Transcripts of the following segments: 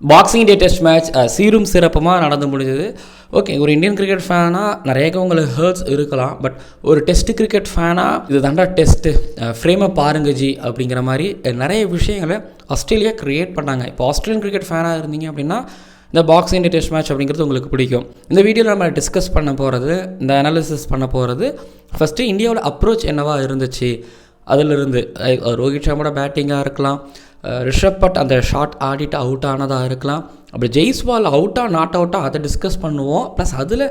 Boxing day test match சீரும் சிறப்புமாக நடந்து முடிஞ்சது. ஓகே ஒரு இந்தியன் கிரிக்கெட் ஃபேனாக நிறைய உங்களுக்கு ஹேர்ட்ஸ் இருக்கலாம் பட் ஒரு டெஸ்ட் கிரிக்கெட் ஃபேனாக இது தாண்டா டெஸ்ட்டு ஃப்ரேமை uh, பாருங்க ஜி அப்படிங்கிற மாதிரி நிறைய விஷயங்களை ஆஸ்திரேலியா க்ரியேட் பண்ணாங்க. இப்போ ஆஸ்திரேலியன் கிரிக்கெட் ஃபேனாக இருந்தீங்க அப்படின்னா இந்த பாக்ஸிங் டே டெஸ்ட் மேட்ச் அப்படிங்கிறது உங்களுக்கு பிடிக்கும். இந்த வீடியோவில் நம்ம டிஸ்கஸ் பண்ண போகிறது இந்த அனாலிசிஸ் பண்ண போகிறது ஃபஸ்ட்டு இந்தியாவோட அப்ரோச் என்னவாக இருந்துச்சு? அதிலிருந்து ரோஹித் சர்மாவோட பேட்டிங்காக இருக்கலாம் ரிஷப் பட் அந்த ஷாட் ஆடிட்டு அவுட் ஆனதாக இருக்கலாம். அப்படி ஜெய்ஸ்வால் அவுட்டாக நாட் அவுட்டாக அதை டிஸ்கஸ் பண்ணுவோம். ப்ளஸ் அதில்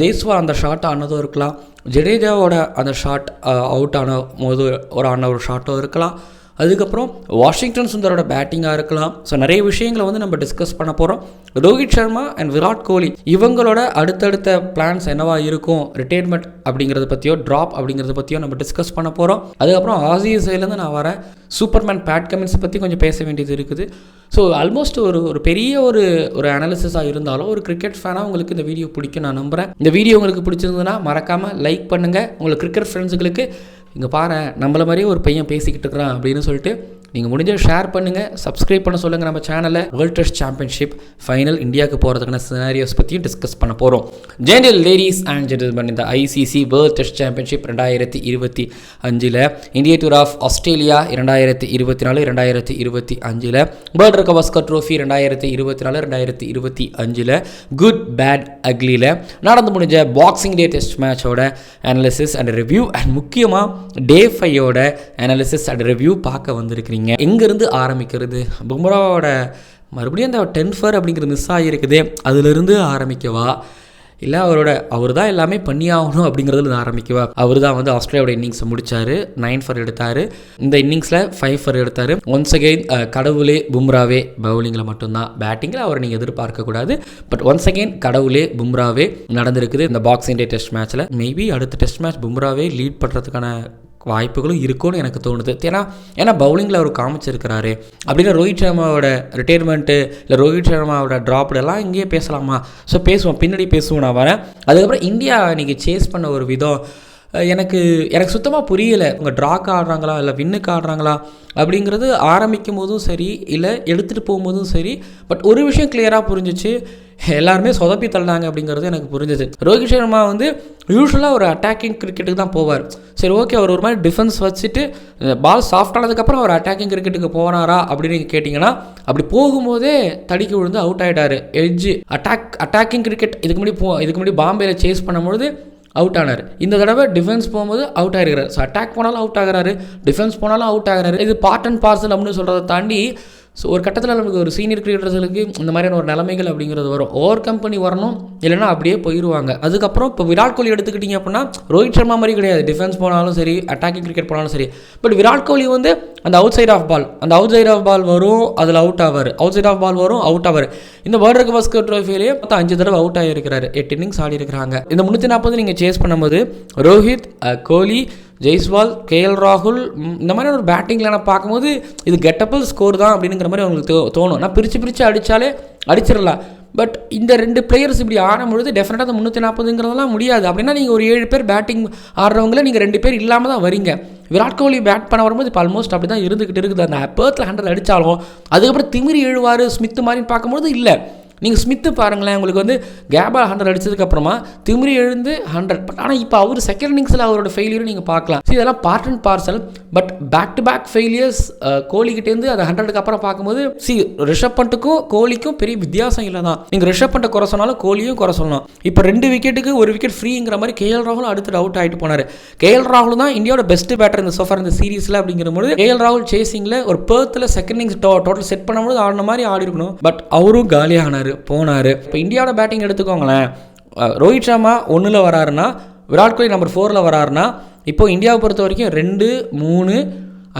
ஜெய்ஸ்வால் அந்த ஷாட் ஆனதும் இருக்கலாம். ஜடேஜாவோட அந்த ஷாட் அவுட் ஆன போது ஒரு ஆன ஒரு ஷாட்டும் இருக்கலாம். அதுக்கப்புறம் வாஷிங்டன் சுந்தரோட பேட்டிங்காக இருக்கலாம். ஸோ நிறைய விஷயங்களை வந்து நம்ம டிஸ்கஸ் பண்ண போகிறோம் ரோஹித் சர்மா அண்ட் விராட் கோலி இவங்களோட அடுத்தடுத்த பிளான்ஸ் என்னவா இருக்கும்? ரிட்டையர்மெண்ட் அப்படிங்கிறத பற்றியோ ட்ராப் அப்படிங்கிறத பற்றியோ நம்ம டிஸ்கஸ் பண்ண போகிறோம் அதுக்கப்புறம் ஆசியஸ்லேருந்து நான் வரேன். சூப்பர்மேன் பேட் கமின்ஸை பற்றி கொஞ்சம் பேச வேண்டியது இருக்குது. ஸோ ஆல்மோஸ்ட் ஒரு ஒரு பெரிய ஒரு ஒரு அனாலிசிஸாக இருந்தாலும் ஒரு கிரிக்கெட் ஃபேனாக உங்களுக்கு இந்த வீடியோ பிடிக்கும் நான் நம்புகிறேன் இந்த வீடியோ உங்களுக்கு பிடிச்சிருந்ததுன்னா மறக்காமல் லைக் பண்ணுங்கள் உங்களுக்கு கிரிக்கெட் ஃப்ரெண்ட்ஸுகளுக்கு இங்கே பாரு நம்மள மாதிரியே ஒரு பையன் பேசிக்கிட்டு இருக்கிறான் அப்படின்னு சொல்லிட்டு நீங்கள் முடிஞ்ச ஷேர் பண்ணுங்கள் சப்ஸ்கிரைப் பண்ண சொல்லுங்கள் நம்ம சேனலில் வேர்ல்ட் டெஸ்ட் சாம்பியன்ஷிப் ஃபைனல் இந்தியாவுக்கு போகிறதுக்கான சினாரியோஸ் பற்றியும் டிஸ்கஸ் பண்ண போகிறோம் ஜென்ரல் லேடிஸ் அண்ட் ஜென்டில்மேன் இந்த ஐசிசி வேர்ல்ட் டெஸ்ட் சாம்பியன்ஷிப் ரெண்டாயிரத்தி இருபத்தி அஞ்சில் இந்திய டூர் ஆஃப் ஆஸ்திரேலியா இரண்டாயிரத்தி இருபத்தி நாலு ரெண்டாயிரத்தி இருபத்தி அஞ்சில் வேர்ல்ட் ரெக்கவாஸ்கர் ட்ரோஃபி ரெண்டாயிரத்தி இருபத்தி நாலு ரெண்டாயிரத்தி இருபத்தி அஞ்சில் குட் பேட் அக்லியில் நடந்து முடிஞ்ச பாக்ஸிங் டே டெஸ்ட் மேட்சோட அனாலிசிஸ் அண்ட் ரிவ்யூ அண்ட் முக்கியமாக டே ஃபையோட அனாலிசிஸ் அண்ட் ரிவ்யூ பார்க்க வந்திருக்கிறீங்க. எங்கேருந்து ஆரம்பிக்கிறது? பும்ராவோட மறுபடியும் அந்த டென் ஃபர் அப்படிங்கிறது மிஸ் ஆகியிருக்குதே அதுலேருந்து ஆரம்பிக்கவா? இல்லை அவரோட அவர் தான் எல்லாமே பண்ணி ஆகணும் அப்படிங்கிறதுல ஆரம்பிக்கவா? அவர் தான் வந்து ஆஸ்திரேலியாவோட இன்னிங்ஸை முடிச்சார் நைன் ஃபர் எடுத்தார். இந்த இன்னிங்ஸில் ஃபைவ் ஃபர் எடுத்தார். ஒன்ஸ் அகெயின் கடவுளே பும்ராவே பவுலிங்கில் மட்டும்தான். பேட்டிங்கில் அவரை நீங்கள் எதிர்பார்க்கக்கூடாது பட் ஒன்ஸ் அகெயின் கடவுளே பும்ராவே நடந்திருக்குது. இந்த பாக்ஸிங் டே டெஸ்ட் மேட்ச்சில் மேபி அடுத்த டெஸ்ட் மேட்ச் பும்ராவே லீட் பண்ணுறதுக்கான வாய்ப்புகளும் இருக்கும்னு எனக்கு தோணுது. ஏன்னா ஏன்னா பவுலிங்கில் அவர் காமிச்சிருக்கிறாரு. அப்படின்னா ரோஹித் சர்மாவோட ரிட்டையர்மெண்ட்டு இல்லை ரோஹித் சர்மாவோட ட்ராப்டு எல்லாம் இங்கேயே பேசலாமா? ஸோ பேசுவோம். பின்னாடி பேசுவோம் நான் வரேன். அதுக்கப்புறம் இந்தியா இன்றைக்கி சேஸ் பண்ண ஒரு விதம் எனக்கு எனக்கு சுத்தமாக புரியலை. உங்கள் ட்ராக்கு ஆடுறாங்களா இல்லை வின்னுக்கு ஆடுறாங்களா அப்படிங்கிறது ஆரம்பிக்கும் போதும் சரி இல்லை எடுத்துகிட்டு போகும்போதும் சரி பட் ஒரு விஷயம் கிளியராக புரிஞ்சிச்சு. எல்லாருமே சொதப்பி தள்ளினாங்க அப்படிங்கிறது எனக்கு புரிஞ்சுது. ரோஹித் சர்மா வந்து யூஸ்வலாக ஒரு அட்டாக்கிங் கிரிக்கெட்டுக்கு தான் போவார். சரி ஓகே அவர் ஒரு மாதிரி டிஃபென்ஸ் வச்சுட்டு பால் சாஃப்ட் ஆனதுக்கப்புறம் அவர் அட்டாக்கிங் கிரிக்கெட்டுக்கு போனாரா அப்படின்னு நீங்கள் கேட்டிங்கன்னா அப்படி போகும்போதே தடிக்கு விழுந்து அவுட் ஆகிட்டார் எட்ஜு அட்டாக் அட்டாக்கிங் கிரிக்கெட் இதுக்கு முன்னாடி போ இதுக்கு முன்னாடி பாம்பேயில் சேஸ் பண்ணும்பொழுது அவுட் ஆனார். இந்த தடவை டிஃபென்ஸ் போகும்போது அவுட் ஆகிருக்கிறார் ஸோ அட்டாக் போனாலும் அவுட் ஆகிறாரு. டிஃபென்ஸ் போனாலும் அவுட் ஆகிறாரு. இது பார்ட் அண்ட் பார்சல் அப்படின்னு சொல்கிறத தாண்டி ஸோ ஒரு கட்டத்தில் நமக்கு ஒரு சீனியர் கிரிக்கெட்டர்ஸுக்கு இந்த மாதிரியான ஒரு நிலைமைகள் அப்படிங்கிறது வரும். ஓவர் கம்பெனி வரணும் இல்லைன்னா அப்படியே போயிடுவாங்க அதுக்கப்புறம் இப்போ விராட் கோலி எடுத்துக்கிட்டிங்க அப்படின்னா ரோஹித் சர்மா மாதிரி கிடையாது. டிஃபென்ஸ் போனாலும் சரி அட்டாக்கிங் கிரிக்கெட் போனாலும் சரி. பட் விராட் கோலி வந்து அந்த அவுட் சைட் ஆஃப் பால் அந்த அவுட் சைட் ஆஃப் பால் வரும் அதில் அவுட் ஆவார். அவுட் சைட் ஆஃப் பால் வரும் அவுட் ஆவார். இந்த வேர்ல்டு கப் பாஸ்கர் ட்ரோஃபிலேயே மொத்தம் அஞ்சு தடவை அவுட் ஆகியிருக்கிறாரு எட்டு இன்னிங்ஸ் ஆடி இருக்கிறாங்க. இந்த முந்நூற்றி நாற்பது நீங்கள் சேஸ் பண்ணும்போது ரோஹித் கோலி ஜெய்ஸ்வால் கேஎல் ராகுல் இந்த மாதிரி ஒரு பேட்டிங்கில் நான் பார்க்கும்போது இது கெட்டப்பல் ஸ்கோர் தான் அப்படிங்கிற மாதிரி அவங்களுக்கு தோ- தோணும். நான் பிரித்து பிரித்து அடித்தாலே அடிச்சிடலாம். பட் இந்த ரெண்டு பிளேயர்ஸ் இப்படி ஆடும்பொழுது டெஃபினட்டாக அந்த முந்நூற்றி நாற்பதுங்கிறதெல்லாம் முடியாது. அப்படின்னா நீங்கள் ஒரு ஏழு பேர் பேட்டிங் ஆடுறவங்கள நீங்கள் ரெண்டு பேர் இல்லாமல் தான் வரீங்க. விராட் கோலி பேட் பண்ண வரும்போது இப்போ ஆல்மோஸ்ட் அப்படி தான் இருந்துக்கிட்டு இருக்குது. அந்த பேர்த்தில் ஹண்ட்ரட் அடித்தாலும் அதுக்கப்புறம் திமிரி எழுவார் ஸ்மித் மாதிரி பார்க்கும்போது இல்லை. நீங்கள் ஸ்மித்து பாருங்களேன் உங்களுக்கு வந்து கேபால் ஹண்ட்ரட் அடிச்சதுக்கப்புறமா திமிரி எழுந்து ஹண்ட்ரட் பட் ஆனால் இப்போ அவர் செகண்ட் இன்னிங்ஸில் அவரோட ஃபெயிலியரும் நீங்கள் பார்க்கலாம். ஸோ இதெல்லாம் part and parcel but back to back failures கோலிக்கிட்டேருந்து அது ஹண்ட்ரடுக்கு அப்புறம் பார்க்கும்போது சி ரிஷப் பண்ட்டுக்கும் கோலிக்கும் பெரிய வித்தியாசம் இல்லை தான் நீங்கள் ரிஷப் பண்ட்டை குறை சொன்னாலும் கோலியும் குறை சொல்லலாம் இப்போ ரெண்டு விக்கெட்டுக்கு ஒரு விக்கெட் ஃப்ரீங்கிற மாதிரி கேஎல் ராகுல் அடுத்து அவுட் ஆகிட்டு போனார். கேஎல் ராகுல் தான் இந்தியாவோட பெஸ்ட் பேட்டர் இந்த சோஃபார் இந்த சீரீஸில் அப்படிங்கிறபோது கேஎல் ராகுல் சேசிங்கில் ஒரு பேர்த்தில் செகண்ட் இன்னிங்ஸ் டோட்டல் செட் பண்ணும்போது ஆடின மாதிரி ஆடி இருக்கணும். பட் அவரும் காலியானார். போனார். இப்போ இந்தியாவோட பேட்டிங் எடுத்துக்கோங்களேன். ரோஹித் சர்மா ஒன்றில் வராருன்னா விராட் கோலி நம்பர் ஃபோரில் வராருன்னா இப்போ இந்தியாவை பொறுத்த வரைக்கும் ரெண்டு மூணு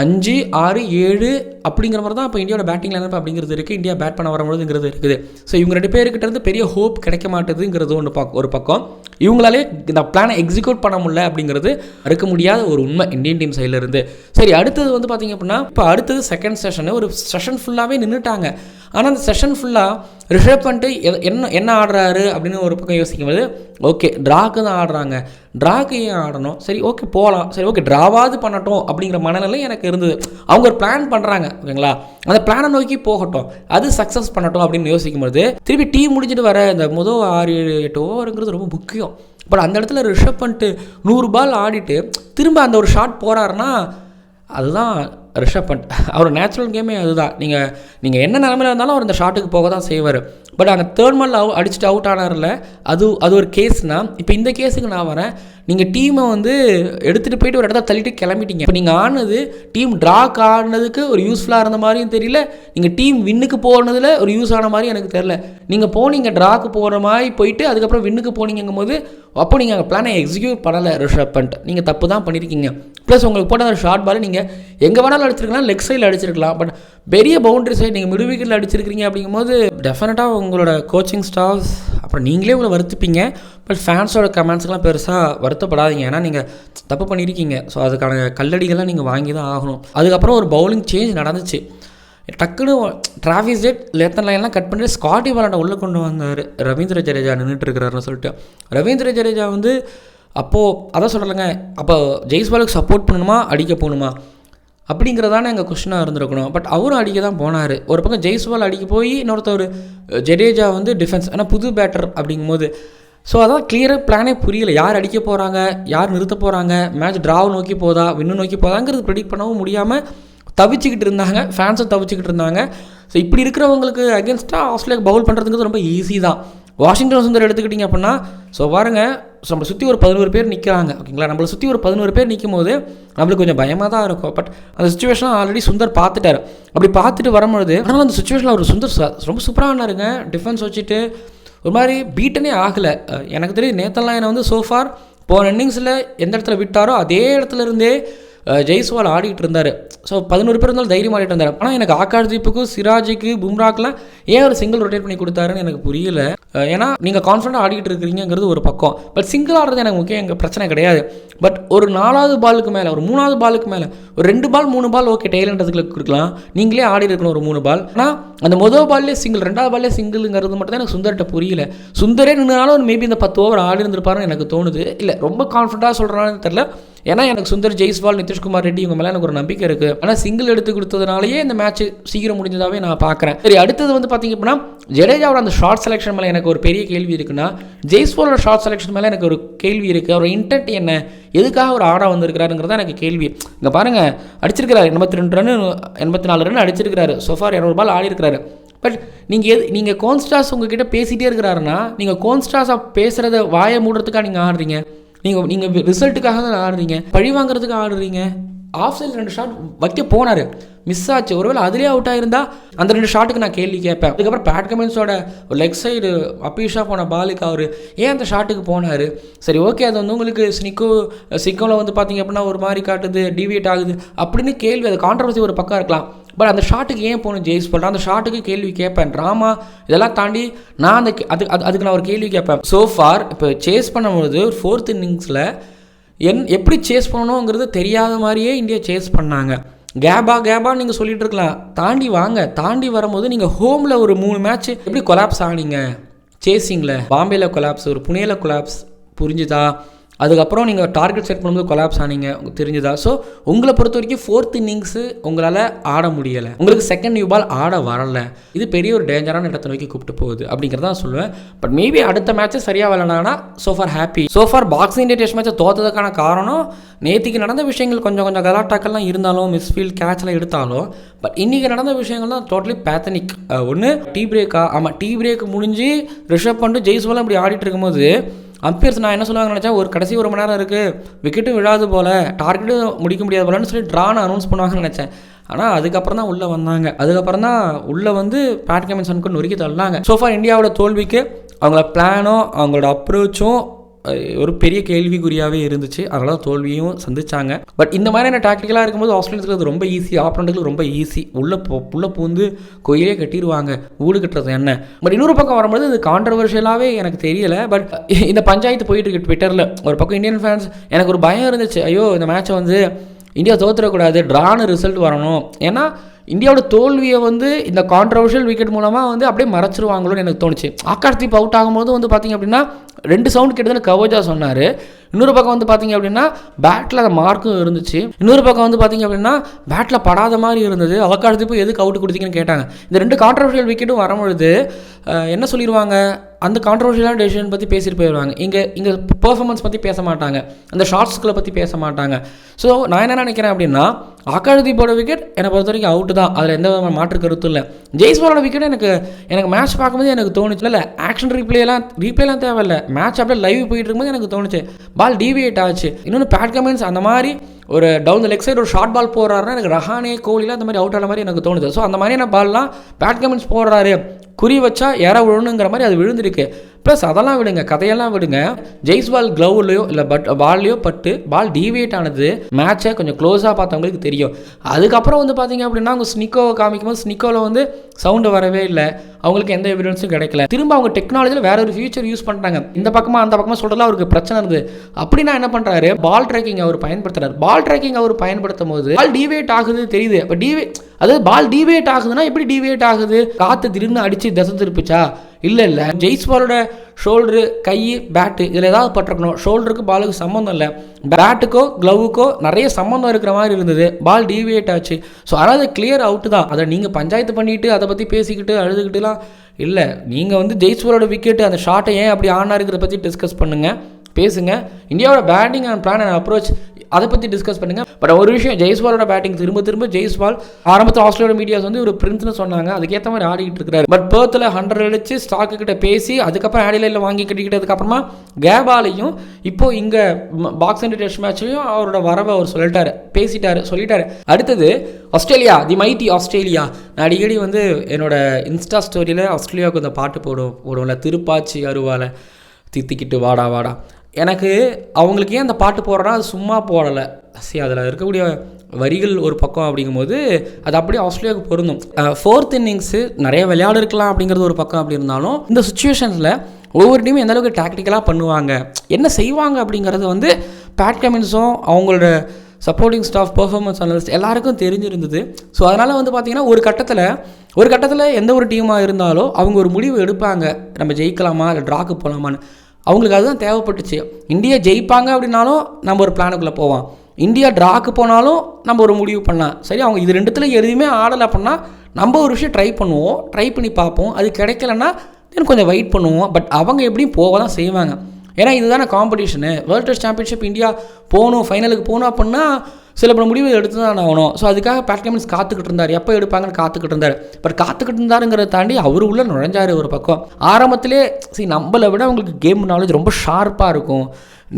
அஞ்சு ஆறு ஏழு அப்படிங்கிற மாதிரி தான் இப்போ இந்தியாவோட பேட்டிங் லைனப் அப்படிங்கிறது இருக்குது இந்தியா பேட் பண்ண வரும்பொழுதுங்கிறது இருக்குது. ஸோ இவங்க ரெண்டு பேருக்கிட்ட இருந்து பெரிய ஹோப் கிடைக்க மாட்டேதுங்கிறது ஒன்று பக் ஒரு பக்கம். இவங்களாலே இந்த பிளானை எக்ஸிக்யூட் பண்ண முடியல அப்படிங்கிறது இருக்க முடியாத ஒரு உண்மை இந்தியன் டீம் சைடில் இருந்து. சரி அடுத்தது வந்து பார்த்திங்க அப்படின்னா இப்போ அடுத்தது செகண்ட் செஷனு ஒரு செஷன் ஃபுல்லாகவே நின்றுட்டாங்க ஆனால் அந்த செஷன் ஃபுல்லாக ரிஷப் பண்ணிட்டு என்ன என்ன ஆடுறாரு அப்படின்னு ஒரு பக்கம் யோசிக்கும்போது ஓகே ட்ராக்கு தான் ஆடுறாங்க. ட்ராக்கு ஏன் ஆடணும்? சரி ஓகே போகலாம் சரி ஓகே ட்ராவாவது பண்ணட்டும் அப்படிங்கிற மனநிலை எனக்கு இருந்தது. அவங்க ஒரு பிளான் பண்ணுறாங்க ஓகேங்களா? அந்த பிளானை நோக்கி போகட்டும். அது சக்ஸஸ் பண்ணட்டும் அப்படின்னு யோசிக்கும் போது திருப்பி டீம் முடிஞ்சிட்டு வர இந்த முதல் ஆறு ஏழு எட்டு ஓவருங்கிறது ரொம்ப முக்கியம். பட் அந்த இடத்துல ரிஷப் பண்ணிட்டு நூறு பால் ஆடிட்டு திரும்ப அந்த ஒரு ஷாட் போகிறாருன்னா அதுதான் ரிஷப் பண்ட் அவர் நேச்சுரல் கேமே அதுதான். நீங்கள் நீங்கள் என்ன நிலமையில இருந்தாலும் அவர் இந்த ஷாட்டுக்கு போக தான் செய்வார். பட் அங்கே தேர்ட் மால் அவு அடிச்சுட்டு அவுட் ஆனார்ல அது அது ஒரு கேஸ்னா இப்போ இந்த கேஸுக்கு நான் வரேன். நீங்கள் டீமை வந்து எடுத்துகிட்டு போயிட்டு ஒரு இடத்த தள்ளிட்டு கிளம்பிட்டீங்க. இப்போ நீங்கள் ஆனது டீம் ட்ராக் ஆனதுக்கு ஒரு யூஸ்ஃபுல்லாக இருந்த மாதிரியும் தெரியல நீங்கள் டீம் வின்னுக்கு போனதில் ஒரு யூஸ் ஆன மாதிரி எனக்கு தெரில நீங்கள் போனீங்க ட்ராக்கு போகிற மாதிரி போயிட்டு அதுக்கப்புறம் வின்னுக்கு போனீங்கும் போது அப்போ நீங்கள் அங்கே பிளானை எக்ஸிக்யூட் பண்ணலை ரிஷப் பண்ணிட்டு நீங்கள் தப்பு தான் பண்ணியிருக்கீங்க ப்ளஸ் உங்களுக்கு போட்ட அந்த ஷார்ட் பால் நீங்கள் எங்கே வேணாலும் அடிச்சிருக்கலாம் லெக் சைடில் அடிச்சிருக்கலாம். பட் பெரிய பவுண்டரி சைடு நீங்கள் மிடு விக்கெட்டில் அடிச்சிருக்கீங்க அப்படிங்கும்போது டெஃபினட்டாக உங்களோட கோச்சிங் ஸ்டாஃப்ஸ் அப்புறம் நீங்களே உங்களை வருத்திப்பீங்க. பட் ஃபேன்ஸோட கமெண்ட்ஸ்லாம் பெருசாக வருத்தப்படாதீங்க. ஏன்னா நீங்கள் தப்பு பண்ணியிருக்கீங்க ஸோ அதுக்கான கல்லடிகள்லாம் நீங்கள் வாங்கி தான் ஆகணும். அதுக்கப்புறம் ஒரு பவுலிங் சேஞ்ச் நடந்துச்சு. டக்குன்னு டிராஃபிக் ஜெட் லேத்தன் லைன்லாம் கட் பண்ணிட்டு ஸ்காட்டி பாலாண்டை உள்ளே கொண்டு வந்தார். ரவீந்திர ஜடேஜா நின்றுட்டு இருக்கிறாருன்னு சொல்லிட்டு. ரவீந்திர ஜடேஜா வந்து அப்போது அதான் சொல்லலைங்க அப்போ ஜெய்ஸ்வாலுக்கு சப்போர்ட் பண்ணணுமா அடிக்க போகணுமா? அப்படிங்கிறதான எங்கள் கொஷனாக இருந்திருக்கணும். பட் அவரும் அடிக்க தான் போனார். ஒரு பக்கம் ஜெய்ஸ்வால் அடிக்க போய் இன்னொருத்தர் ஜடேஜா வந்து டிஃபென்ஸ் ஆனால் புது பேட்டர் அப்படிங்கும்போது. ஸோ அதான் கிளியராக பிளானே புரியல. யார் அடிக்க போகிறாங்க யார் நிறுத்த போகிறாங்க மேட்ச் ட்ராவை நோக்கி போதா வின்னு நோக்கி போதாங்கிறது ப்ரெடிக்ட் பண்ணவும் முடியாமல் தவிச்சிக்கிட்டு இருந்தாங்க ஃபேன்ஸும் தவிச்சிக்கிட்டு இருந்தாங்க. ஸோ இப்படி இருக்கிறவங்களுக்கு அகேன்ஸ்டாக ஆஸ்திரேலியா பவுல் பண்ணுறதுங்கிறது ரொம்ப ஈஸி தான். வாஷிங்டன் சுந்தர் எடுத்துக்கிட்டிங்க அப்படின்னா ஸோ பாருங்கள் நம்மளை சுற்றி ஒரு பதினோரு பேர் நிற்கிறாங்க ஓகேங்களா நம்மளை சுற்றி ஒரு பதினோரு பேர் நிற்கும் போது நம்மளுக்கு கொஞ்சம் பயமாக தான் இருக்கும். பட் அந்த சுச்சுவேஷன் ஆல்ரெடி சுந்தர் பார்த்துட்டார். அப்படி பார்த்துட்டு வரும்பொழுது ஆனால் அந்த சுச்சுவேஷனில் அவர் சுந்தர் ரொம்ப சூப்பராக ஆனாருங்க டிஃபென்ஸ் வச்சுட்டு ஒரு மாதிரி பீட்டனே ஆகலை. எனக்கு தெரியும் நேத்தெல்லாம் என்னை வந்து சோஃபார் போன இன்னிங்ஸில் எந்த இடத்துல விட்டாரோ அதே இடத்துல இருந்தே ஜெய்ஸ்வால் ஆடிட்டு இருந்தார். ஸோ பதினோரு பேர் இருந்தாலும் தைரியம் ஆடிட்டு இருந்தார். ஆனால் எனக்கு ஆகாஷ்தீப்புக்கும் சிராஜிக்கு சிராஜுக்கு பும்ராக்கெலாம் ஏன் ஒரு சிங்கிள் ரொட்டேட் பண்ணி கொடுத்தாருன்னு எனக்கு புரியல. ஏன்னா நீங்கள் கான்ஃபிடண்டாக ஆடிட்டு இருக்கிறீங்கிறது ஒரு பக்கம். பட் சிங்கிள் ஆடுறது எனக்கு முக்கியம் எங்கள் பிரச்சனை கிடையாது. பட் ஒரு நாலாவது பாலுக்கு மேலே ஒரு மூணாவது பாலுக்கு மேலே ஒரு ரெண்டு பால் மூணு பால் ஓகே டெய்லன்றதுக்கு கொடுக்கலாம் நீங்களே ஆடி இருக்கணும் ஒரு மூணு பால் ஆனால் அந்த முதல் பால்லே சிங்கிள் ரெண்டாவது பால்லே சிங்கிள்ங்கிறது மட்டும் தான் எனக்கு சுந்தர்கிட்ட புரியல. சுந்தரே நின்னாலும் மேபி இந்த பத்து ஓவர் ஆடி இருந்திருப்பாருன்னு எனக்கு தோணுது. இல்லை ரொம்ப கான்ஃபிடண்ட்டாக சொல்கிறான்னு தெரில ஏன்னா எனக்கு சுந்தர் ஜெய்ஸ்வால் நிதிஷ்குமார் ரெட்டி இவங்க மேலே எனக்கு ஒரு நம்பிக்கை இருக்குது ஆனால் சிங்கிள் எடுத்து கொடுத்ததுனாலேயே இந்த மேட்ச் சீக்கிரம் முடிஞ்சதாவே நான் பார்க்குறேன் சரி அடுத்தது வந்து பார்த்தீங்க அப்படின்னா ஜடேஜாவோட அந்த ஷார்ட் செலெக்ஷன் மேலே எனக்கு ஒரு பெரிய கேள்வி இருக்குன்னா ஜெய்ஸ்வாலோட ஷார்ட் செலெக்ஷன் மேலே எனக்கு ஒரு கேள்வி இருக்குது அவர் இன்டென்ட் என்ன? எதுக்காக ஒரு ஆடாக வந்திருக்கிறாருங்கிறதா எனக்கு கேள்வி. இங்கே பாருங்கள் அடிச்சிருக்கிறாரு. எண்பத்தி ரெண்டு ரன் எண்பத்தி நாலு ரன் அடிச்சிருக்கிறாரு. சோஃபார் இரநூறு பால் ஆடி இருக்கிறாரு பட் நீங்கள் எது நீங்கள் கோன்ஸ்டாஸ் உங்ககிட்ட பேசிகிட்டே இருக்கிறாருன்னா நீங்கள் கோன்ஸ்டாஸாக பேசுகிறத வாயை மூடுறதுக்காக நீங்கள் ஆடுறீங்க? நீங்கள் நீங்கள் ரிசல்ட்டுக்காக தான் ஆடுறீங்க? பழி வாங்குறதுக்கு ஆடுறீங்க? ஆஃப் சைடு ரெண்டு ஷாட் வைக்க போனார். மிஸ் ஆச்சு. ஒருவேளை அதுலேயே அவுட் ஆயிருந்தா அந்த ரெண்டு ஷாட்டுக்கு நான் கேள்வி கேட்பேன். அதுக்கப்புறம் பேட் கமின்ஸோட லெக் சைடு அப்பீஷா போன பாலுக்கு அவர் ஏன் அந்த ஷாட்டுக்கு போனார்? சரி ஓகே அது வந்து உங்களுக்கு ஸ்னிக்கோ சிக்கோவில் வந்து பார்த்தீங்க அப்படின்னா ஒரு மாதிரி காட்டுது டிவியேட் ஆகுது அப்படின்னு கேள்வி அது கான்ட்ரவர்சி ஒரு பக்கம் இருக்கலாம். பட் அந்த ஷாட்டுக்கு ஏன் போகணும் ஜெயிஸ் பண்ணுறேன் அந்த ஷாட்டுக்கு கேள்வி கேட்பேன். ட்ராமா இதெல்லாம் தாண்டி நான் அந்த கே- அது அது அதுக்கு நான் ஒரு கேள்வி கேட்பேன். ஸோ ஃபார் இப்போ சேஸ் பண்ணும்போது ஃபோர்த் இன்னிங்ஸில் என் எப்படி சேஸ் பண்ணணுங்கிறது தெரியாத மாதிரியே இந்தியா சேஸ் பண்ணாங்க. கேபா கேபா நீங்கள் சொல்லிட்டு இருக்கலாம். தாண்டி வாங்க. தாண்டி வரும்போது நீங்கள் ஹோமில் ஒரு மூணு மேட்ச் எப்படி கொலாப்ஸ் ஆனீங்க? சேசிங்கில் பாம்பேல கொலாப்ஸ் ஒரு புனேல கொலாப்ஸ் புரிஞ்சுதா? அதுக்கப்புறம் நீங்கள் டார்கெட் செட் பண்ணும்போது கொலாப்ஸ் ஆனீங்க உங்களுக்கு தெரிஞ்சுதா? ஸோ உங்களை பொறுத்த வரைக்கும் ஃபோர்த் இன்னிங்ஸு உங்களால் ஆட முடியலை. உங்களுக்கு செகண்ட் நியூ பால் ஆட வரல. இது பெரிய ஒரு டேஞ்சரான இடத்தை நோக்கி கூப்பிட்டு போகுது அப்படிங்கிறத நான் சொல்லுவேன். பட் மேபி அடுத்த மேட்ச்சை சரியாக விளையாடாங்கன்னா so far happy so far boxing day test மேட்சை தோத்ததுக்கான காரணம் நேற்றுக்கு நடந்த விஷயங்கள் கொஞ்சம் கொஞ்சம் கலாட்டாக்கள்லாம் இருந்தாலும் மிஸ்ஃபீல்ட் கேட்ச்லாம் எடுத்தாலும் பட் இன்றைக்கி நடந்த விஷயங்கள் தான் டோட்டலி பேத்தனிக் ஒன்று டீ பிரேக்கா ஆமாம் டீ பிரேக் முடிஞ்சு ரிஷப் பண்ணிட்டு ஜெய்ஸ்வாலாம் இப்படி ஆடிட்டு இருக்கும்போது அம்பையர்ஸ் நான் என்ன சொல்லுவாங்க நினச்சா ஒரு கடைசி ஒரு மணி நேரம் இருக்குது விக்கெட்டும் விழாது போல் டார்கெட்டும் முடிக்க முடியாது போலன்னு சொல்லி ட்ரான்னு அனௌன்ஸ் பண்ணுவாங்கன்னு நினச்சேன். ஆனால் அதுக்கப்புறம் தான் உள்ளே வந்தாங்க. அதுக்கப்புறம் தான் உள்ளே வந்து பேட் கமிஷனுக்கு நொறுக்கி தள்ளாங்க சோஃபார் இந்தியாவோட தோல்விக்கு அவங்களோட பிளானும் அவங்களோட அப்ரோச்சும் ஒரு பெரிய கேள்விக்குறியாகவே இருந்துச்சு. அதனால தோல்வியும் சந்திச்சாங்க. பட் இந்த மாதிரியான டாக்டிக்கலாக இருக்கும்போது ஆஸ்திரேலியத்துக்கு அது ரொம்ப ஈஸி ஆப்பனண்ட்டுக்கு ரொம்ப ஈஸி உள்ள போ உள்ளே பூந்து கோயிலே கட்டிடுவாங்க வீடு கட்டுறது என்ன? பட் இன்னொரு பக்கம் வரும்போது இது கான்ட்ரவர்ஷியலாகவே எனக்கு தெரியல. பட் இந்த பஞ்சாயத்து போயிட்டு இருக்கு ட்விட்டரில் ஒரு பக்கம் இந்தியன் ஃபேன்ஸ் எனக்கு ஒரு பயம் இருந்துச்சு. ஐயோ இந்த மேட்ச்சை வந்து இந்தியா தோத்துடக்கூடாது. ட்ரான்னு ரிசல்ட் வரணும். ஏன்னா இந்தியாவோட தோல்வியை வந்து இந்த கான்ட்ரவர்ஷியல் விக்கெட் மூலமாக வந்து அப்படியே மறைச்சிருவாங்களோன்னு எனக்கு தோணுச்சு. ஆகாஷ் தீப் அவுட் ஆகும்போது வந்து பார்த்தீங்க அப்படின்னா ரெண்டு சவுண்ட் கிட்டத்தட்ட கவஜா சொன்னார். இன்னொரு பக்கம் வந்து பார்த்தீங்க அப்படின்னா பேட்டில் அந்த மார்க்கும் இருந்துச்சு. இன்னொரு பக்கம் வந்து பார்த்தீங்க அப்படின்னா பேட்டில் படாத மாதிரி இருந்தது. அவக்காலத்து போய் எதுக்கு அவுட் கொடுத்தீங்கன்னு கேட்டாங்க. இந்த ரெண்டு கான்ட்ரவர்ஷியல் விக்கெட்டும் வரும்பொழுது என்ன சொல்லிடுவாங்க அந்த கான்ட்ரவர்ஷியலான டெசிஷன் பற்றி பேசிட்டு போயிடுவாங்க. இங்கே இங்கே பெர்ஃபார்மன்ஸ் பற்றி பேச மாட்டாங்க. அந்த ஷார்ட்ஸ்களை பற்றி பேச மாட்டாங்க. ஸோ நான் என்ன நினைக்கிறேன் அப்படின்னா ஆக்காஷதீப்போட விக்கெட் என்னை பொறுத்த வரைக்கும் அவுட்டு தான். அதில் எந்த விதமான மாற்று கருத்தும் இல்லை. ஜெய்ஸ்வாலோட விக்கெட் எனக்கு எனக்கு மேட்ச் பார்க்கும்போது எனக்கு தோணுச்சு. இல்லை ஆக்ஷன் ரீப்ளேலாம் ரீப்ளேலாம் தேவையில்ல. மேட்ச் அப்படியே லைவ் போயிட்டு இருக்கும்போது எனக்கு தோணுச்சு. பால் டிவியேட் ஆச்சு. இன்னொன்று பேட் கமெண்ட்ஸ் அந்த மாதிரி ஒரு டவுன் த லெக் சைடு ஒரு ஷார்ட் பால் போடுறாருன்னா எனக்கு ரஹானே கோலிலாம் அந்த மாதிரி அவுட் ஆன மாதிரி எனக்கு தோணுது. ஸோ அந்த மாதிரியான பால்லாம் பேட் கமெண்ட்ஸ் போடுறாரு. குறி வச்சா யாரா விழணுங்கிற மாதிரி அது விழுந்திருக்கு. ப்ளஸ் அதெல்லாம் விடுங்க கதையெல்லாம் விடுங்க. ஜெய்ஸ்வால் க்ளவுலையோ இல்லை பட் பால்லையோ பட்டு பால் டிவியேட் ஆனது மேட்சை கொஞ்சம் க்ளோஸாக பார்த்தவங்களுக்கு தெரியும். அதுக்கப்புறம் வந்து பார்த்தீங்க அப்படின்னா அவங்க ஸ்னிக்கோவை காமிக்கும்போது ஸ்னிக்கோவில் வந்து சவுண்டு வரவே இல்லை. அவங்களுக்கு எந்த எவிடன்ஸும் கிடைக்கல. திரும்ப அவங்க டெக்னாலஜியில் வேற ஒரு ஃபியூச்சர் யூஸ் பண்ணுறாங்க இந்த பக்கமாக அந்த பக்கமாக சொல்கிறதுல அவருக்கு பிரச்சனை இருந்தது அப்படின்னா என்ன பண்ணுறாரு பால் ட்ராக்கிங் அவர் பயன்படுத்துறாரு. பால் ட்ராக்கிங் அவர் பயன்படுத்தும் போது பால் டிவேட் ஆகுது தெரியுது. இப்போ டிவே அதாவது பால் டிவேட் ஆகுதுன்னா எப்படி டிவேட் ஆகுது? காற்று திடீர்னு அடித்து திசை திருப்பிச்சா? இல்லை இல்லை. ஜெய்ஸ்வாலோட ஷோல்டரு கை பேட்டு இதில் ஏதாவது பட்டிருக்கணும். ஷோல்டருக்கு பாலுக்கு சம்மந்தம் இல்லை. பேட்டுக்கோ க்ளவுக்கோ நிறைய சம்மந்தம் இருக்கிற மாதிரி இருந்தது. பால் டிவியேட் ஆச்சு. ஸோ அதாவது கிளியர் அவுட்டு தான். அதை நீங்கள் பஞ்சாயத்து பண்ணிட்டு அதை பற்றி பேசிக்கிட்டு அழுதுகிட்டுலாம் இல்லை. நீங்கள் வந்து ஜெய்ஸ்வரோட விக்கெட்டு அந்த ஷாட்டை ஏன் அப்படி ஆனாருங்கிறத பற்றி டிஸ்கஸ் பண்ணுங்கள் பேசுங்க. இந்தியாவோட batting and plan and approach அதை பற்றி டிஸ்கஸ் பண்ணுங்கள் பட் ஒரு விஷயம் ஜெய்ஸ்வாலோட பேட்டிங் திரும்ப திரும்ப ஜெய்ஸ்வால் ஆரம்பத்தில் ஆஸ்திரேலியா மீடியாஸ் வந்து ஒரு பிரின்ஸ்னு சொன்னாங்க. அதுக்கேற்ற மாதிரி ஆடிக்கிட்டு இருக்காரு. பட் பேர்த்தில் ஹண்ட்ரட் அடிச்சு ஸ்டாக்கு கிட்ட பேசி அதுக்கப்புறம் ஆடிலையில் வாங்கி கட்டிக்கிட்டதுக்கப்புறமா கேபாலையும் இப்போ இங்கே பாக்ஸ் அண்ட் டெஸ்ட் மேட்ச்லையும் அவரோட வரவை அவர் சொல்லிட்டாரு. பேசிட்டாரு சொல்லிட்டாரு. அடுத்தது ஆஸ்திரேலியா தி மைட்டி ஆஸ்திரேலியா. நான் அடிக்கடி வந்து என்னோட இன்ஸ்டா ஸ்டோரியில் ஆஸ்திரேலியாவுக்கு அந்த பாட்டு போடும் போடுவோம்ல திருப்பாச்சி அருவாலை தித்திக்கிட்டு வாடா வாடா. எனக்கு அவங்களுக்கு ஏன் அந்த பாட்டு போடுறேன்னா அது சும்மா போடலை. சரி அதில் இருக்கக்கூடிய வரிகள் ஒரு பக்கம் அப்படிங்கும்போது அது அப்படியே ஆஸ்திரேலியாவுக்கு பொருந்தும். ஃபோர்த் இன்னிங்ஸு நிறைய விளையாடு இருக்கலாம் அப்படிங்கிறது ஒரு பக்கம் அப்படி இருந்தாலும் இந்த சுச்சுவேஷன்ஸில் ஒவ்வொரு டீமும் எந்த அளவுக்கு டாக்டிக்கலாக பண்ணுவாங்க என்ன செய்வாங்க அப்படிங்கிறது வந்து பேட் கமின்ஸும் அவங்களோட சப்போர்ட்டிங் ஸ்டாஃப் பர்ஃபார்மன்ஸ் அனலிஸ்ட் எல்லாருக்கும் தெரிஞ்சிருந்தது. ஸோ அதனால் வந்து பார்த்திங்கன்னா ஒரு கட்டத்தில் ஒரு கட்டத்தில் எந்த ஒரு டீமாக இருந்தாலும் அவங்க ஒரு முடிவு எடுப்பாங்க. நம்ம ஜெயிக்கலாமா? இல்லை ட்ராக்கு போகலாமான்னு அவங்களுக்கு அதுதான் தேவைப்பட்டுச்சு. இந்தியா ஜெயிப்பாங்க அப்படின்னாலும் நம்ம ஒரு பிளானுக்குள்ளே போவோம். இந்தியா ட்ராக்கு போனாலும் நம்ம ஒரு முடிவு பண்ணலாம். சரி அவங்க இது ரெண்டுத்துல எதுவுமே ஆடலை அப்படின்னா நம்ம ஒரு விஷயம் ட்ரை பண்ணுவோம். ட்ரை பண்ணி பார்ப்போம். அது கிடைக்கலன்னா இன்னும் கொஞ்சம் வெயிட் பண்ணுவோம். பட் அவங்க எப்படியும் போக தான் செய்வாங்க. ஏன்னா இதுதானே competition world test championship India போகணும் ஃபைனலுக்கு போகணும் அப்படின்னா சில பல முடிவு எடுத்து தான் ஆகணும். ஸோ அதுக்காக பேட் கமின்ஸ் காத்துக்கிட்டு இருந்தார். எப்போ எடுப்பாங்கன்னு காத்துக்கிட்டு இருந்தார். பட் காத்துக்கிட்டு இருந்தாருங்கிறத தாண்டி அவர் உள்ள நுழைஞ்சார் ஒரு பக்கம். ஆரம்பத்திலே சரி நம்மளை விட அவங்களுக்கு கேம் நாலேஜ் ரொம்ப ஷார்ப்பாக இருக்கும்.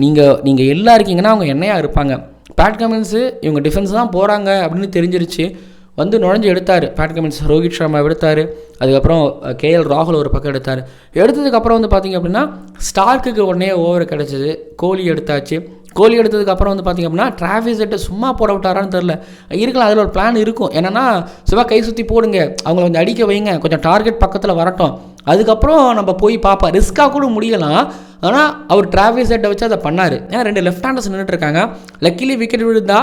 நீங்கள் நீங்கள் எல்லாம் இருக்கீங்கன்னா அவங்க என்னையாக இருப்பாங்க. பேட் கமின்ஸு இவங்க டிஃபென்ஸ் தான் போகிறாங்க அப்படின்னு தெரிஞ்சிருச்சு. வந்து நுழைஞ்சு எடுத்தார். பேட் கமின்ஸ் ரோஹித் சர்மா எடுத்தார். அதுக்கப்புறம் கேஎல் ராகுல் ஒரு பக்கம் எடுத்தார். எடுத்ததுக்கப்புறம் வந்து பார்த்திங்க அப்படின்னா ஸ்டார்க்குக்கு உடனே ஓவர் கிடச்சிது. கோலி எடுத்தாச்சு. கோலி எடுத்ததுக்கப்புறம் வந்து பார்த்திங்க அப்படின்னா டிராஃபிக் செட்டை சும்மா போட விட்டாரான்னு தெரில இருக்கலாம் அதில் ஒரு பிளான் இருக்கும். என்னென்னா சும்மா கை சுற்றி போடுங்க. அவங்கள வந்து அடிக்க வைங்க. கொஞ்சம் டார்கெட் பக்கத்தில் வரட்டும். அதுக்கப்புறம் நம்ம போய் பார்ப்போம் ரிஸ்க்காக கூட முடியலாம் ஆனால் அவர் டிராஃபிக் செட்டை வச்சு அதை பண்ணார். ஏன்னா ரெண்டு லெஃப்ட் ஹேண்டர்ஸ் நின்றுட்டு இருக்காங்க. லக்கிலி விக்கெட் விழுந்தா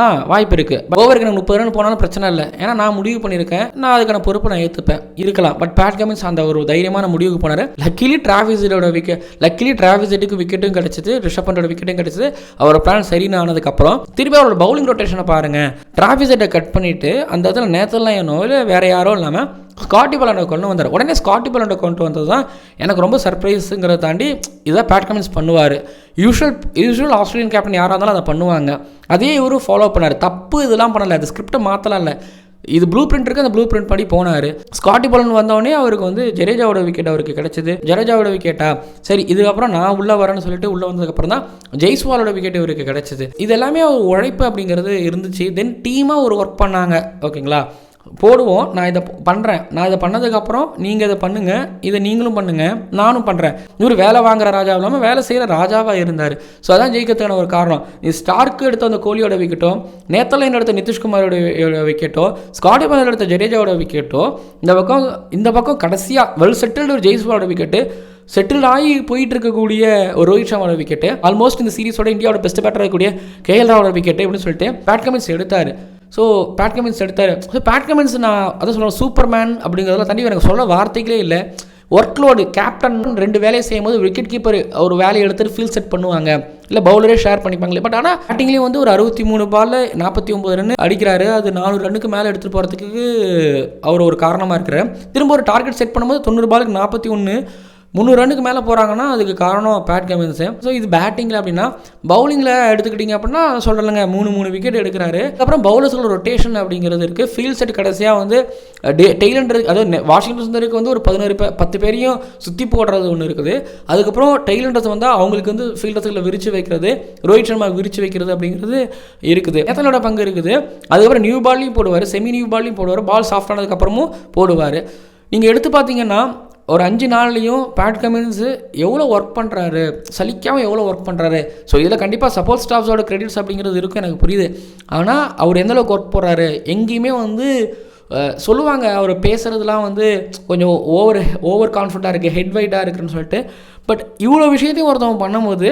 ஆ வாய்ப்பு இருக்குது ஓவருக்கு எனக்கு முப்பது ரன் போனாலும் பிரச்சனை இல்லை. ஏன்னா நான் முடிவு பண்ணியிருக்கேன். நான் அதுக்கான பொறுப்பை நான் ஏற்றுப்பேன் இருக்கலாம். பட் பேட் கமின்ஸ் அந்த ஒரு தைரியமான முடிவுக்கு போனார். லக்கிலி டிராஃபிஸோட விக்கெட் லக்கிலி டிராஃபிஸெட்டுக்கு விக்கெட்டும் கிடச்சிது. ரிஷப் பண்டோட விக்கெட்டும் கிடச்சிது. அவரோட பிளான் சரின்னு ஆனதுக்கப்புறம் திருப்பி அவரோட பவுலிங் ரொட்டேஷனை பாருங்கள் டிராஃபிஸெட்டை கட் பண்ணிவிட்டு அந்த இடத்துல நேத்தர்லாம் என்னோ இல்லை வேறு யாரோ இல்லாமல் ஸ்காட்டி பலாண்டை கொண்டு வந்தார். உடனே ஸ்காட்டி பலாண்டை கொண்டு வந்தது தான் எனக்கு ரொம்ப சர்ப்ரைஸுங்கிறத தாண்டி இதான் பேட் கமின்ஸ் பண்ணுவார். யூஷுவல் யூஷுவல் ஆஸ்திரேலியன் கேப்டன் யாராக இருந்தாலும் அதை பண்ணுவாங்க. அதே இவரும் ஃபாலோ பண்ணார். தப்பு இதெல்லாம் பண்ணலை. அது ஸ்கிரிப்டை மாற்றலாம் இல்லை. இது ப்ளூ பிரிண்ட் இருக்குது அந்த ப்ளூ பிரிண்ட் படி போனார். ஸ்காட்டி பலன் வந்தோடனே அவருக்கு வந்து ஜடேஜாவோட விக்கெட் அவருக்கு கிடச்சிது. ஜடேஜாவோட விக்கெட்டா சரி இதுக்கப்புறம் நான் உள்ளே வரேன்னு சொல்லிட்டு உள்ளே வந்ததுக்கப்புறம் தான் ஜெய்ஸ்வாலோட விக்கெட் இவருக்கு கிடச்சிது. இது எல்லாமே உழைப்பு அப்படிங்கிறது இருந்துச்சு. தென் டீமாக ஒரு ஒர்க் பண்ணாங்க. ஓகேங்களா போடுவோம். நான் இதை பண்ணுறேன் நான் இதை பண்ணதுக்கப்புறம் நீங்கள் இதை பண்ணுங்கள் இதை நீங்களும் பண்ணுங்கள் நானும் பண்ணுறேன் இவர் வேலை வாங்குற ராஜா இல்லாமல் வேலை செய்கிற ராஜாவாக இருந்தார். ஸோ அதான் ஜெயிக்கிறதுக்கான ஒரு காரணம். நீ ஸ்டார்க்கு எடுத்த அந்த கோலியோட விக்கெட்டோ நேத்தலைன் எடுத்த நிதிஷ்குமாரோட விக்கெட்டோ ஸ்காட்டி பலர் எடுத்த ஜடேஜாவோட விக்கெட்டோ இந்த பக்கம் இந்த பக்கம் கடைசியாக வெல் செட்டில்டு ஒரு ஜெய்ஸ்வாலோட விக்கெட்டு செட்டில் ஆகி போயிட்டு இருக்கக்கூடிய ஒரு ரோஹித் சர்மாவோட விக்கெட்டு ஆல்மோஸ்ட் இந்த சீரிஸோட இந்தியாவோட பெஸ்ட் பேட்டர் இருக்கக்கூடிய கேஎல் ராவோட விக்கெட்டு அப்படின்னு சொல்லிட்டு பேட் கமின்ஸ் எடுத்தார். ஸோ பேட் கமின்ஸ் எடுத்தார். ஸோ பேட் கமின்ஸ் நான் அதான் சொல்கிறேன் சூப்பர் மேன் அப்படிங்கிறதெல்லாம் தண்ணி எனக்கு சொல்ல வார்த்தைகளே இல்லை. ஒர்க் லோடு கேப்டன் ரெண்டு வேலையை செய்யும்போது விக்கெட் கீப்பர் ஒரு வேலையை எடுத்துட்டு ஃபீல் செட் பண்ணுவாங்க. இல்லை பவுலரே ஷேர் பண்ணிப்பாங்களே. பட் ஆனால் பேட்டிங்லேயும் வந்து ஒரு அறுபத்தி மூணு பாலில் நாற்பத்தி ஒம்பது ரன் அடிக்கிறாரு. அது நானூறு ரன்னுக்கு மேலே எடுத்துகிட்டு போகிறதுக்கு அவர் ஒரு காரணமாக இருக்கிறார். திரும்ப ஒரு டார்கெட் செட் பண்ணும்போது தொண்ணூறு பாலுக்கு நாற்பத்தி ஒன்று முந்நூறு ரன்னுக்கு மேலே போகிறாங்கன்னா அதுக்கு காரணம் பேட் கமின்ஸு ஸோ இது பேட்டிங்கில் அப்படின்னா பவுலிங்கில் எடுத்துக்கிட்டிங்க அப்படின்னா சொல்கிறலங்க மூணு மூணு விக்கெட் எடுக்கிறாரு. அப்புறம் பவுலர்ஸோட ரொட்டேஷன் அப்படிங்கிறது இருக்குது ஃபீல்ட் செட் கடைசியாக வந்து டே டெய்லண்டர் அதாவது வாஷிங்டன் சுந்தருக்கு வந்து ஒரு பதினோரு பே பத்து பேரையும் சுற்றி போடுறது ஒன்று இருக்குது. அதுக்கப்புறம் டெய்லண்டர்ஸ் வந்து அவங்களுக்கு வந்து ஃபீல்டர்ஸில் விரிச்சு வைக்கிறது ரோஹித் சர்மா விரிச்சு வைக்கிறது அப்படிங்கிறது இருக்குது. எத்தனோட பங்கு இருக்குது. அதுக்கப்புறம் நியூ பால்லையும் போடுவார் செமி நியூ பால்லையும் போடுவார் பால் சாஃப்ட் ஆனதுக்கப்புறமும் போடுவார். நீங்கள் எடுத்து பார்த்தீங்கன்னா ஒரு அஞ்சு நாள்லையும் பேட் கமின்ஸு எவ்வளோ ஒர்க் பண்ணுறாரு சலிக்காமல் எவ்வளோ ஒர்க் பண்ணுறாரு ஸோ இதில் கண்டிப்பாக சப்போர்ட் ஸ்டாஃப்ஸோட கிரெடிட்ஸ் அப்படிங்கிறது இருக்கும் எனக்கு புரியுது. ஆனால் அவர் எந்த அளவுக்கு ஒர்க் போடுறாரு? எங்கேயுமே வந்து சொல்லுவாங்க அவர் பேசுகிறதுலாம் வந்து கொஞ்சம் ஓவர் ஓவர் கான்ஃபிடண்ட்டாக இருக்குது ஹெட் வெயிட்டாக இருக்குன்னு சொல்லிட்டு. பட் இவ்வளோ விஷயத்தையும் ஒருத்தவங்க பண்ணும்போது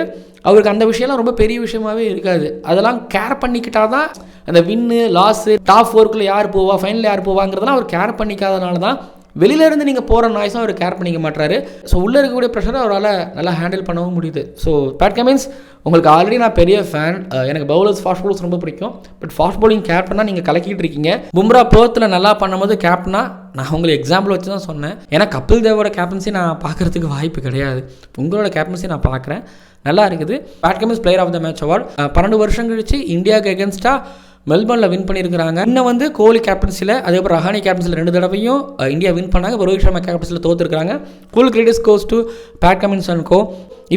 அவருக்கு அந்த விஷயம்லாம் ரொம்ப பெரிய விஷயமாவே இருக்காது. அதெல்லாம் கேர் பண்ணிக்கிட்டா தான் அந்த வின்னு லாஸு டாப் ஃபோர்க்குள்ளே யார் போவா ஃபைனல் யார் போவாங்கிறதெல்லாம் அவர் கேர் பண்ணிக்காதனால தான் வெளியிலேருந்து நீங்கள் போகிற நாய்ஸும் அவர் கேர் பண்ணிக்க மாட்டாரு ஸோ உள்ளே இருக்கக்கூடிய ப்ரெஷரை அவரால் நல்லா ஹேண்டில் பண்ணவும் முடியுது. ஸோ பேட் கமின்ஸ் உங்களுக்கு ஆல்ரெடி நான் பெரிய ஃபேன் எனக்கு பவுலர்ஸ் ஃபாஸ்ட் பவுலர்ஸ் ரொம்ப பிடிக்கும். பட் ஃபாஸ்ட் பவுலிங் கேப்டனாக நீங்கள் கலக்கிட்டு இருக்கீங்க. பும்ரா பேர்த்தில் நல்லா பண்ணும்போது கேப்டனா நான் உங்களுக்கு எக்ஸாம்பிள் வச்சு தான் சொன்னேன். ஏன்னா கபில் தேவோட கேப்டன்சி நான் பார்க்கறதுக்கு வாய்ப்பு கிடையாது. உங்களோட கேப்டன்சி நான் பார்க்குறேன். நல்லா இருக்குது. Pat Cummins player of the match award பன்னெண்டு வருஷம் கழிச்சு இந்தியாவுக்கு எகென்ஸ்டாக மெல்பர்னில் வின் பண்ணியிருக்கிறாங்க. இன்னும் வந்து கோலி கேப்டன்சியில் அதுக்கப்புறம் ரஹானி கேப்டன்சியில் ரெண்டு தடவையும் இந்தியா வின் பண்ணாங்க. இப்போ ரோஹித் சர்மா கேப்டன்சியில் தோற்றுருக்காங்க full credits goes to Pat Cummins and co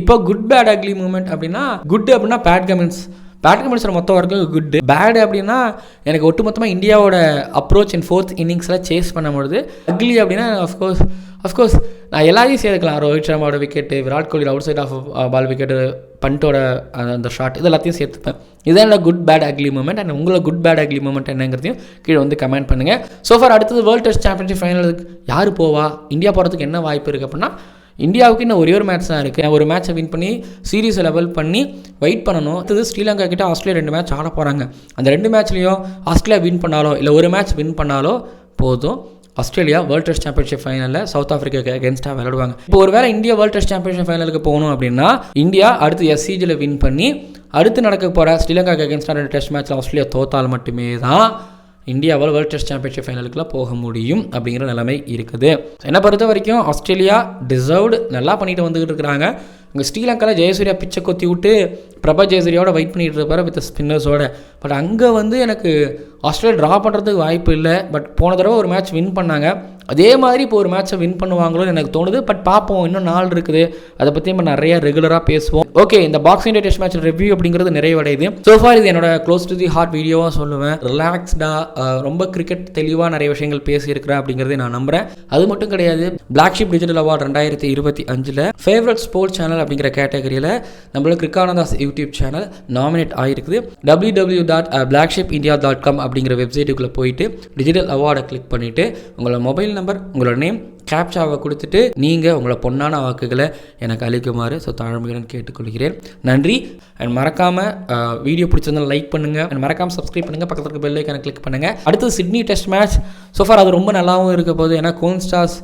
இப்போ குட் பேட் அக்லி மூமெண்ட் அப்படின்னா குட் அப்படின்னா பேட் கமின்ஸ் பேட்டிங் கமின்ஸோட மொத்த வரைக்கும் குட் பேடு அப்படின்னா எனக்கு ஒட்டுமொத்தமாக இந்தியாவோட அப்ரோச் அண்ட் ஃபோர்த் இன்னிங்ஸில் சேஸ் பண்ணும்பொழுது அக்லி அப்படின்னா அஃப்கோர்ஸ் அஃப்கோர்ஸ் நான் எல்லாரையும் சேர்த்துக்கலாம். Rohit சர்மாவோட wicket Virat Kohli outside off ball wicket பண்டோட அந்த- அந்த ஷாட் இது எல்லாத்தையும் சேர்த்துப்பேன். இதான் என்னோட good bad ugly moment and உங்களோட குட் பேட் அக்லி மூமெண்ட் என்னங்கிறதையும் கீழே வந்து கமெண்ட் பண்ணுங்கள் ஸோ ஃபார் அடுத்தது வேர்ல்டு டெஸ்ட் சாம்பியன்ஷிப் ஃபைனலுக்கு யார் போவா? இந்தியா போகிறதுக்கு என்ன வாய்ப்பு இருக்குது அப்படின்னா இந்தியாவுக்கு இன்னும் ஒரே ஒரு மேட்ச் தான் இருக்குது ஒரு மேட்ச்சை வின் பண்ணி சீரீஸை லெவல் பண்ணி வெயிட் பண்ணணும். அடுத்தது ஸ்ரீலங்கா கிட்ட ஆஸ்திரேலியா ரெண்டு மேட்ச் ஆட போகிறாங்க அந்த ரெண்டு மேட்ச்லேயும் ஆஸ்திரேலியா வின் பண்ணாலோ இல்லை ஒரு மேட்ச் வின் பண்ணாலோ போதும். ஆஸ்திரேலியா வேர்ல்ட் டெஸ்ட் சாம்பியன்ஷிப் ஃபைனலில் சவுத் ஆஃப்ரிக்காக்கு அகேன்ஸ்டாக விளையாடுவாங்க. இப்போ ஒரு வேளை இந்தியா வேர்ல்ட் டெஸ்ட் சாம்பியன்ஷிப் ஃபைனலுக்கு போகணும் அப்படின்னா இந்தியா அடுத்து எஸ்சிஜியில் வின் பண்ணி அடுத்து நடக்க போகிற ஸ்ரீலங்காக்கு அகேன்ஸ்டாக ரெண்டு டெஸ்ட் மேட்ச்சில் ஆஸ்திரேலியா தோத்தால் மட்டுமே தான் இந்தியாவால் வேர்ல்டு டெஸ்ட் சாம்பியன்ஷிப் ஃபைனலுக்குலாம் போக முடியும் அப்படிங்கிற நிலைமை இருக்குது. என்னை பொறுத்த வரைக்கும் ஆஸ்திரேலியா டிசர்வ்டு நல்லா பண்ணிட்டு வந்துகிட்டு இருக்கிறாங்க. அங்கே ஸ்ரீலங்காவில் ஜெயசூர்யா பிச்சை கொத்தி விட்டு பிரபா ஜெயசூரியாவோட வெயிட் பண்ணிகிட்டு இருப்பார் வித் ஸ்பின்னர்ஸோட பட் அங்கே வந்து எனக்கு ஆஸ்திரேலியா ட்ரா பண்ணுறதுக்கு வாய்ப்பு இல்லை. பட் போன தடவை ஒரு மேட்ச் வின் பண்ணாங்க. அதே மாதிரி இப்போ ஒரு மேட்ச்சை வின் பண்ணுவாங்களோன்னு எனக்கு தோணுது. பட் பார்ப்போம் இன்னும் நாள் இருக்குது. அதை பற்றி நம்ம நிறைய ரெகுலராக பேசுவோம். ஓகே இந்த boxing day test match review அப்படிங்கிறது நிறைவடையுது. ஸோ ஃபார் இது என்னோட க்ளோஸ் டு தி ஹார்ட் வீடியோவாக சொல்லுவேன். ரிலாக்ஸ்டாக ரொம்ப கிரிக்கெட் தெளிவாக நிறைய விஷயங்கள் பேசியிருக்கிறேன் அப்படிங்கிறதை நான் நம்புறேன். அது மட்டும் கிடையாது பிளாக் ஷிப் டிஜிட்டல் அவார்ட் ரெண்டாயிரத்தி இருபத்தி அஞ்சில் ஃபேவரட் ஸ்போர்ட்ஸ் சேனல் அப்படிங்கிற கேட்டகரியில் நம்மளோட கிரிக்கானந்தாஸ் யூடியூப் சேனல் நாமினேட் ஆகிருக்குது W W dot black sheep India dot com அப்படிங்கிற வெப்சைட்டுக்குள்ளே போயிட்டு டிஜிட்டல் அவார்டை கிளிக் பண்ணிவிட்டு உங்களோட மொபைல் நம்பர் உங்களோட நேம் கேப்சாவை கொடுத்துட்டு நீங்கள் உங்களை பொன்னான வாக்குகளை எனக்கு அளிக்குமாறு ஸோ தாழ்மையுடன் கேட்டுக்கொள்கிறேன். நன்றி. அண்ட் மறக்காமல் வீடியோ பிடிச்சிருந்தால் லைக் பண்ணுங்கள் அண்ட் மறக்காமல் சப்ஸ்கிரைப் பண்ணுங்கள் பக்கத்தில் இருக்க பெல் ஐக்கானை கிளிக் பண்ணுங்கள் அடுத்தது சிட்னி டெஸ்ட் மேட்ச் ஸோஃபார் அது ரொம்ப நல்லாவும் இருக்க போகுது. ஏன்னா கோன் ஸ்டார்ஸ்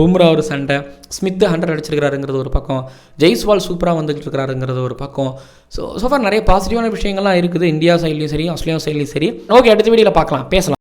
பும்ரா ஒரு சண்டை. ஸ்மித் ஹண்ட்ரட் அடிச்சிருக்கிறாருங்கிறது ஒரு பக்கம். ஜெய்ஸ்வால் சூப்பராக வந்துகிட்டு இருக்கிறாருங்கிறது ஒரு பக்கம். ஸோ சோஃபார் நிறைய பாசிட்டிவான விஷயங்கள்லாம் இருக்குது. இந்தியா சைட்லேயும் சரி ஆஸ்திரேலியா சைட்லேயும் சரி. ஓகே அடுத்த வீடியோவில் பார்க்கலாம். பேசலாம்.